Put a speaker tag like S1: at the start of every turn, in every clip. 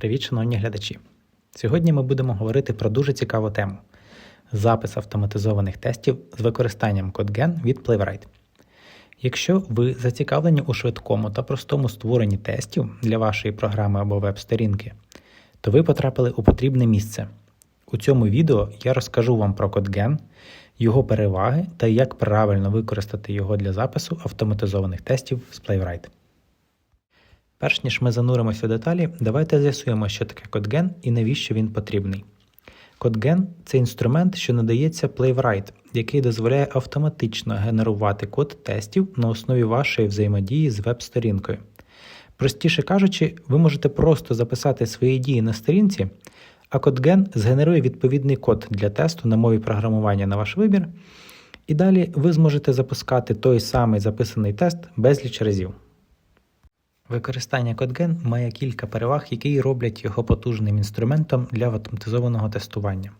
S1: Привіт, шановні глядачі! Сьогодні ми будемо говорити про дуже цікаву тему запис автоматизованих тестів з використанням CodeGen від Playwright. Якщо ви зацікавлені у швидкому та простому створенні тестів для вашої програми або веб-сторінки, то ви потрапили у потрібне місце. У цьому відео я розкажу вам про CodeGen, його переваги та як правильно використати його для запису автоматизованих тестів з Playwright. Перш ніж ми зануримося в деталі, давайте з'ясуємо, що таке CodeGen і навіщо він потрібний. CodeGen – це інструмент, що надається Playwright, який дозволяє автоматично генерувати код тестів на основі вашої взаємодії з веб-сторінкою. Простіше кажучи, ви можете просто записати свої дії на сторінці, а CodeGen згенерує відповідний код для тесту на мові програмування на ваш вибір, і далі ви зможете запускати той самий записаний тест безліч разів. Використання CodeGen має кілька переваг, які роблять його потужним інструментом для автоматизованого тестування.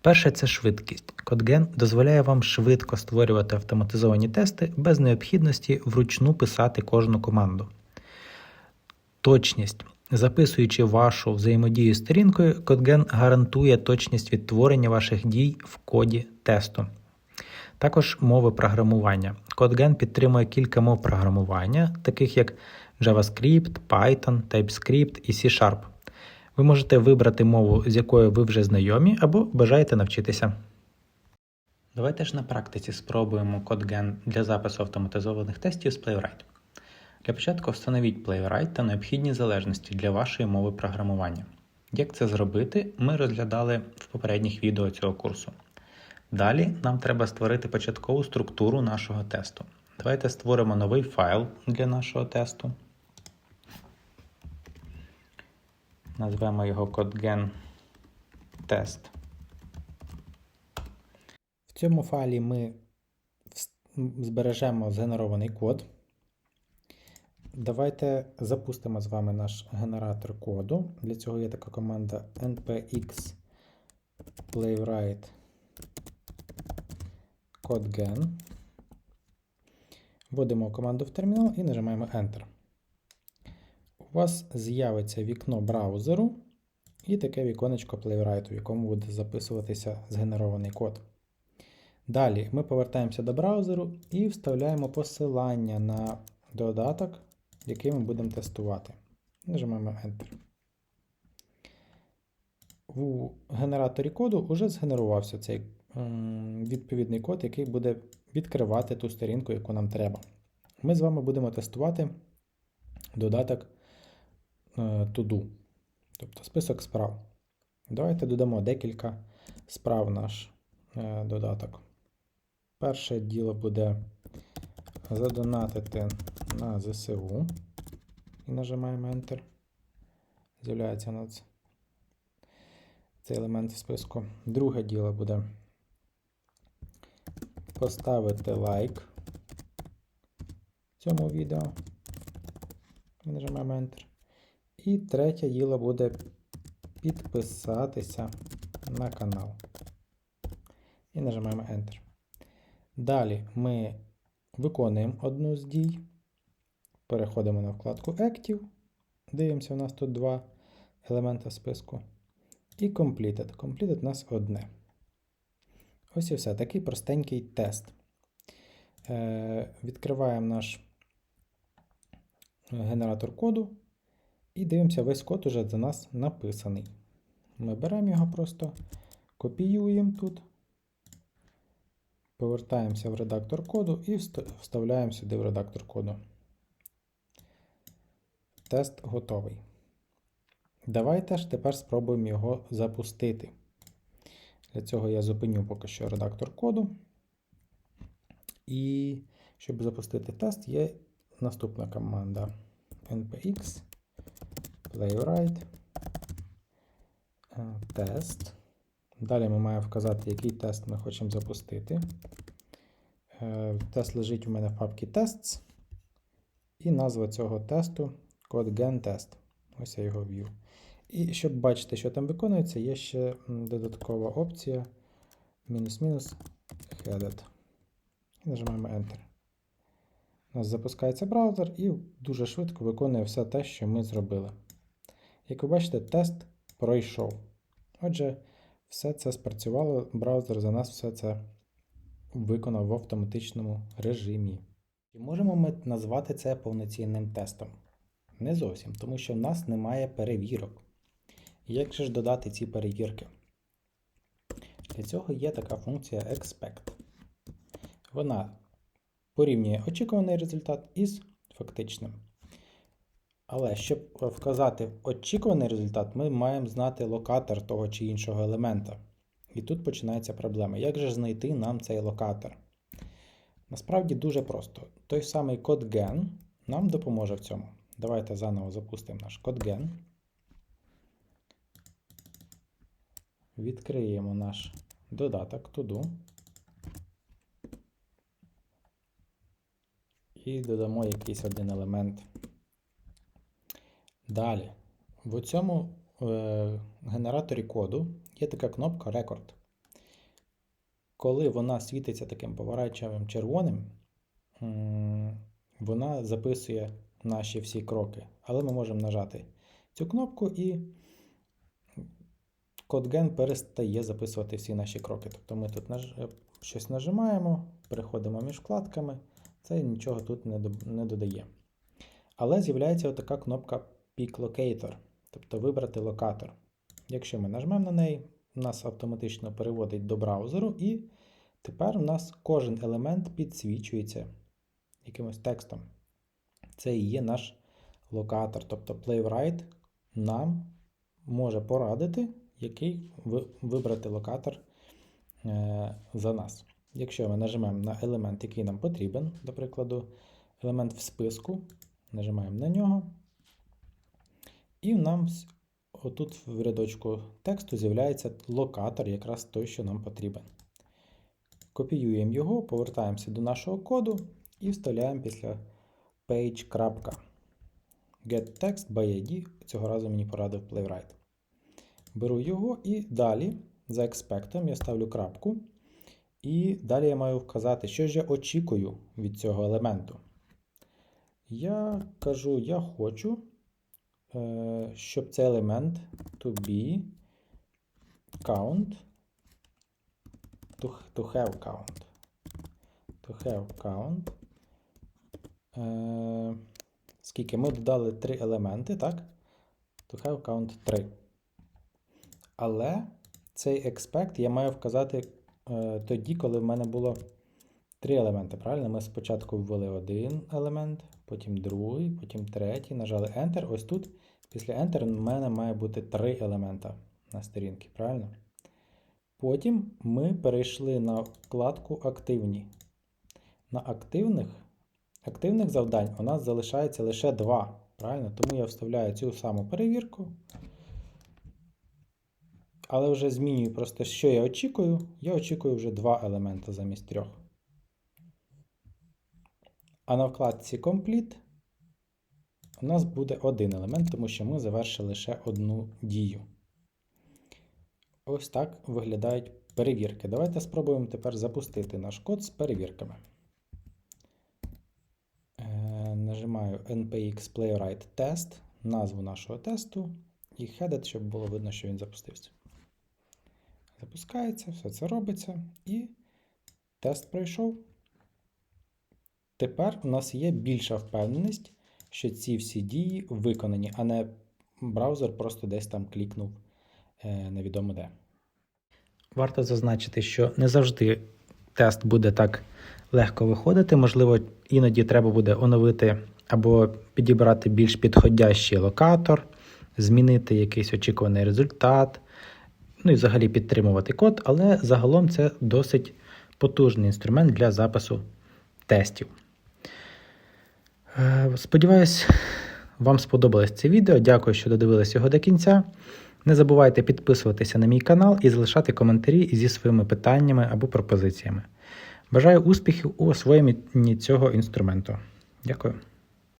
S1: Перше це швидкість. CodeGen дозволяє вам швидко створювати автоматизовані тести без необхідності вручну писати кожну команду. Точність. Записуючи вашу взаємодію з сторінкою, CodeGen гарантує точність відтворення ваших дій в коді тесту. Також мови програмування. CodeGen підтримує кілька мов програмування, таких як JavaScript, Python, TypeScript і C-Sharp. Ви можете вибрати мову, з якою ви вже знайомі, або бажаєте навчитися. Давайте ж на практиці спробуємо CodeGen для запису автоматизованих тестів з Playwright. Для початку встановіть Playwright та необхідні залежності для вашої мови програмування. Як це зробити, ми розглядали в попередніх відео цього курсу. Далі нам треба створити початкову структуру нашого тесту. Давайте створимо новий файл для нашого тесту. Назвемо його CodeGen Test. В цьому файлі ми збережемо згенерований код. Давайте запустимо з вами наш генератор коду. Для цього є така команда npx playwright CodeGen. Вводимо команду в термінал і нажимаємо Enter. У вас з'явиться вікно браузеру і таке віконечко Playwright, в якому буде записуватися згенерований код. Далі ми повертаємося до браузеру і вставляємо посилання на додаток, який ми будемо тестувати. Нажимаємо Enter. У генераторі коду вже згенерувався цей відповідний код, який буде відкривати ту сторінку, яку нам треба. Ми з вами будемо тестувати додаток To Do, тобто список справ. Давайте додамо декілька справ наш е, додаток. Перше діло буде задонатити на ЗСУ і нажимаємо Enter. З'являється у нас цей елемент в списку. Друге діло буде поставити лайк цьому відео. І нажимаємо Enter. І третє діло буде підписатися на канал. І нажимаємо Enter. Далі ми виконуємо одну з дій. Переходимо на вкладку Active. Дивимося, у нас тут два елементи в списку. І Completed. Completed у нас одне. Ось і все. Такий простенький тест. Е, Відкриваємо наш генератор коду і дивимося, весь код уже за нас написаний. Ми беремо його просто, копіюємо тут, повертаємося в редактор коду і вставляємо сюди в редактор коду. Тест готовий. Давайте ж тепер спробуємо його запустити. Для цього я зупиню поки що редактор коду. І щоб запустити тест, є наступна команда npx playwright test. Далі ми маємо вказати, який тест ми хочемо запустити. Е, тест лежить у мене в папці Tests. І назва цього тесту CodeGen Test. Ось я його ввів. І щоб бачити, що там виконується, є ще додаткова опція мінус-мінус headed. І нажимаємо Enter. У нас запускається браузер і дуже швидко виконує все те, що ми зробили. Як ви бачите, тест пройшов. Отже, все це спрацювало, браузер за нас все це виконав в автоматичному режимі. Чи можемо ми назвати це повноцінним тестом? Не зовсім, тому що в нас немає перевірок. Як же ж додати ці перевірки? Для цього є така функція expect. Вона порівнює очікуваний результат із фактичним. Але щоб вказати очікуваний результат, ми маємо знати локатор того чи іншого елемента. І тут починається проблема. Як же знайти нам цей локатор? Насправді дуже просто. Той самий код gen нам допоможе в цьому. Давайте заново запустимо наш код gen. Відкриємо наш додаток to-do. І додамо якийсь один елемент. Далі, в цьому е, генераторі коду є така кнопка Record. Коли вона світиться таким поворачувим червоним, вона записує наші всі кроки. Але ми можемо нажати цю кнопку і CodeGen перестає записувати всі наші кроки. Тобто ми тут наж... е, щось нажимаємо, переходимо між вкладками, це нічого тут не додає. Але з'являється отака кнопка Pick Locator, тобто вибрати локатор. Якщо ми нажмемо на неї, нас автоматично переводить до браузеру, і тепер у нас кожен елемент підсвічується якимось текстом. Це і є наш локатор. Тобто Playwright нам може порадити, який вибрати локатор е, за нас. Якщо ми нажмемо на елемент, який нам потрібен, до прикладу, елемент в списку, нажимаємо на нього, і нам отут в рядочку тексту з'являється локатор, якраз той, що нам потрібен. Копіюємо його, повертаємося до нашого коду і вставляємо після page.getText by ID. Цього разу мені порадив Playwright. Беру його і далі за експектом я ставлю крапку. І далі я маю вказати, що ж я очікую від цього елементу. Я кажу, я хочу, щоб цей елемент to be count, to, to have count. To have count. Е, скільки ми додали три елементи, так? To have count 3. Але цей expect я маю вказати е, тоді, коли в мене було три елементи. Правильно? Ми спочатку ввели один елемент, потім другий, потім третій, нажали Enter. Ось тут після Enter в мене має бути три елемента на сторінці, правильно? Потім ми перейшли на вкладку Активні. На активних, активних завдань у нас залишається лише два. Правильно? Тому я вставляю цю саму перевірку. Але вже змінюю просто, що я очікую. Я очікую вже два елемента замість трьох. А на вкладці Complete у нас буде один елемент, тому що ми завершили лише одну дію. Ось так виглядають перевірки. Давайте спробуємо тепер запустити наш код з перевірками. Е, нажимаю npx playwright test, назву нашого тесту і headed, щоб було видно, що він запустився. Запускається, все це робиться, і тест пройшов. Тепер у нас є більша впевненість, що ці всі дії виконані, а не браузер просто десь там клікнув е, невідомо де. Варто зазначити, що не завжди тест буде так легко виходити. Можливо, іноді треба буде оновити або підібрати більш підходящий локатор, змінити якийсь очікуваний результат, ну і взагалі підтримувати код, але загалом це досить потужний інструмент для запису тестів. Е, Сподіваюсь, вам сподобалось це відео. Дякую, що додивились його до кінця. Не забувайте підписуватися на мій канал і залишати коментарі зі своїми питаннями або пропозиціями. Бажаю успіхів у освоєнні цього інструменту. Дякую.